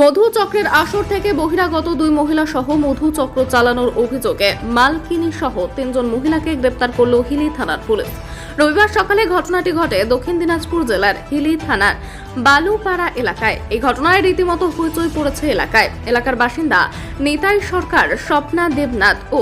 মধু চক্রের আসর থেকে বহিরাগত দুই মহিলা সহ মধু চক্র চালানোর অভিযোগে মালকিনি সহ তিনজন মহিলাকে গ্রেপ্তার করল হিলি থানার পুলিশ। রবিবার সকালে ঘটনাটি ঘটে দক্ষিণ দিনাজপুর জেলার হিলি থানার বালুপাড়া এলাকায়। এই ঘটনায় রীতিমতো হইচই পড়েছে এলাকায়। এলাকার বাসিন্দা নিতাই সরকার, স্বপ্না দেবনাথ ও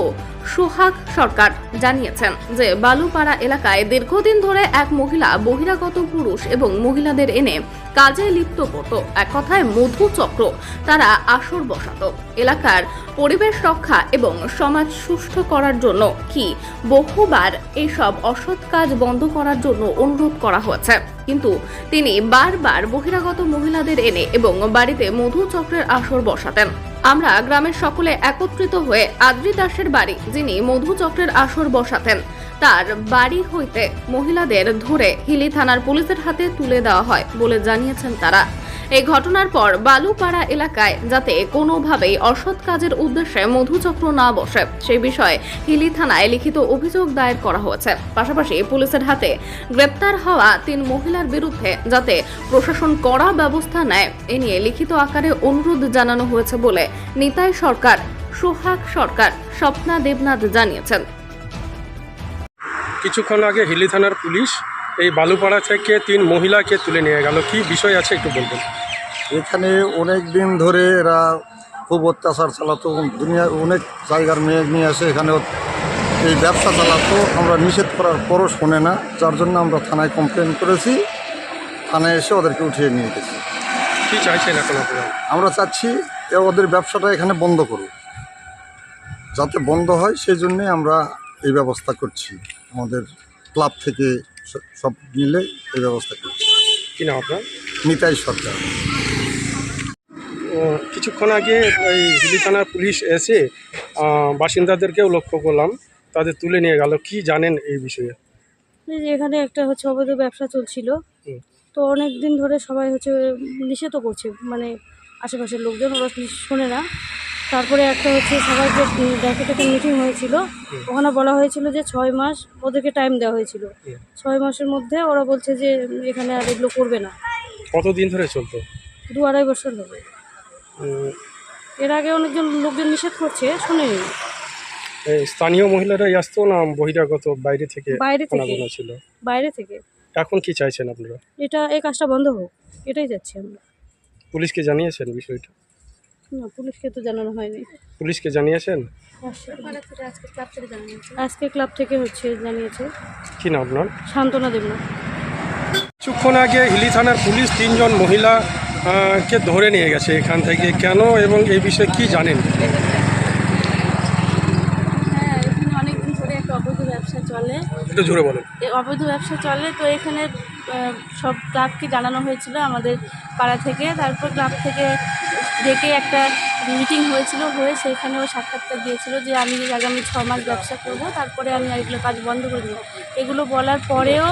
সোহাগ সরকার জানিয়েছেন যে বালুপাড়া এলাকায় দীর্ঘদিন ধরে এক মহিলা বহিরাগত পুরুষ এবং মহিলাদের এনে কাজে লিপ্ত করত। এক কথায় মধু চক্র, তারা আসর বসাতো। এলাকার পরিবেশ রক্ষা এবং সমাজ সুষ্ঠু করার জন্য কি বহুবার এইসব অসৎ কাজ বন্ধ করার জন্য অনুরোধ করা হয়েছে। কিন্তু তিনি বারবার বহিরাগত মহিলাদের এনে এবং বাড়িতে মধু চক্রের আসর বসাতেন। আমরা গ্রামের সকলে একত্রিত হয়ে আদ্রি দাসের বাড়ি, যিনি মধু চক্রের আসর বসাতেন, তার বাড়ি হইতে মহিলাদের ধরে হিলি থানার পুলিশের হাতে তুলে দেওয়া হয় বলে জানিয়েছেন তারা। এই ঘটনার পর বালুপাড়া এলাকায় যাতে কোনোভাবেই অসৎ কাজের উদ্দেশ্যে মধুচক্র না বসে সেই বিষয়ে হিলি থানায় লিখিত অভিযোগ দায়ের করা হয়েছে। পাশাপাশি পুলিশের হাতে গ্রেপ্তার হওয়া তিন মহিলার বিরুদ্ধে যাতে প্রশাসন কড়া ব্যবস্থা নেয়, এ নিয়ে লিখিত আকারে অনুরোধ জানানো হয়েছে বলে নিতাই সরকার, সোহাগ সরকার, স্বপ্না দেবনাথ জানিয়েছেন। কিছুক্ষণ আগে হিলি থানার পুলিশ এই বালুপাড়া থেকে তিন মহিলাকে তুলে নিয়ে গেল। কি বিষয় আছে একটু বলবেন? এখানে অনেক দিন ধরে এরা খুব অত্যাচার চালাতো দুনিয়া অনেক জায়গার মেয়ে নিয়ে আসে এখানে এই ব্যবসা চালাতো আমরা নিষেধ করার পরও শোনে না যার জন্য আমরা থানায় কমপ্লেন করেছি থানায় এসে ওদেরকে উঠিয়ে নিয়ে গেছি। কি চাইছেন এখন আপনারা? আমরা চাচ্ছি ওদের ব্যবসাটা এখানে বন্ধ করুক। যাতে বন্ধ হয় সেই জন্যে আমরা এই ব্যবস্থা করছি আমাদের ক্লাব থেকে সব মিলে এই ব্যবস্থা করছি। কি না আপনার? নিতাই সরকার। কিছুক্ষণ আগে এই হিলি থানার পুলিশ এসে বাসিন্দাদেরকেও লক্ষ্য করলাম তাদের তুলে নিয়ে গেল। কি জানেন এই বিষয়ে? যে এখানে একটা হচ্ছে অবৈধ ব্যবসা চলছিল। হুম। তো অনেক দিন ধরে সবাই হচ্ছে নিষেধও করছে মানে আশেপাশের লোকজন ওরা শোনে না। তারপরে একটা হচ্ছে সবাইকে দেখে একটা মিটিং হয়েছিল। ওখানে বলা হয়েছিল যে ছয় মাস ওদেরকে টাইম দেওয়া হয়েছিল। ছয় মাসের মধ্যে ওরা বলছে যে এখানে আর এগুলো করবে না। কতদিন ধরে চলতো? দু আড়াই বছর হবে এর আগে অনেকজন লোকজন নিষেধ করছে শুনেনি। এই স্থানীয় মহিলারাই আসতো না বহিরাগত বাইরে থেকে বাইরে থেকে। ছিল? বাইরে থেকে। এখন কি চাইছেন আপনারা? এটা এই কাজটা বন্ধ হোক এটাই যাচ্ছি আমরা। পুলিশকে জানিয়েছেন বিষয়টা? না পুলিশকে তো জানানো হয়নি। পুলিশকে জানিয়েছেন? আজকে ক্লাব থেকে হচ্ছে জানিয়েছে। কি না আপনার? সান্ত্বনা দেব না কিছুক্ষণ আগে হিলি থানার পুলিশ তিনজন মহিলা কে ধরে নিয়ে গেছে এখান থেকে। কেন এবং এই বিষয়ে কি জানেন? হ্যাঁ এখানে অনেক ধরে একটা অবৈধ ব্যবসা চলে। একটু জোরে বলেন। অবৈধ ব্যবসা চলে তো এখানে সব ক্লাবকে জানানো হয়েছিল আমাদের পাড়া থেকে। তারপর ক্লাব থেকে ডেকে একটা মিটিং হয়েছিল হয়ে সেখানেও সাক্ষাৎকার দিয়েছিল যে আমি আগামী ছ মাস ব্যবসা করব তারপরে আমি আর এগুলো কাজ বন্ধ করে দেবো। এগুলো বলার পরেও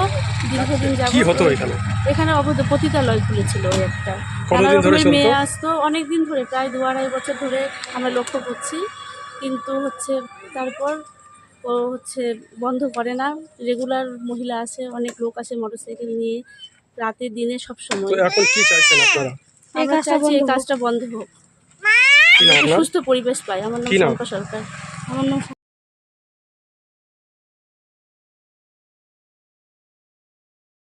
দীর্ঘদিন যাব হতো এখানে? এখানে অবৈধ পতিতালয় খুলেছিল ওই একটা। কতদিন নানা রকমের মেয়ে আসতো অনেক দিন ধরে প্রায় দু আড়াই বছর ধরে আমরা লক্ষ্য করছি কিন্তু হচ্ছে তারপর ও হচ্ছে বন্ধ করে না। রেগুলার মহিলা আসে অনেক লোক আসে মোটরসাইকেল নিয়ে রাতে দিনে সব সময়। এখন কি চাইছেন আপনারা? আমরা এই কাজটা বন্ধ হোক। সুস্থ পরিবেশ পাই। আমার নাম সরকার। আমার নাম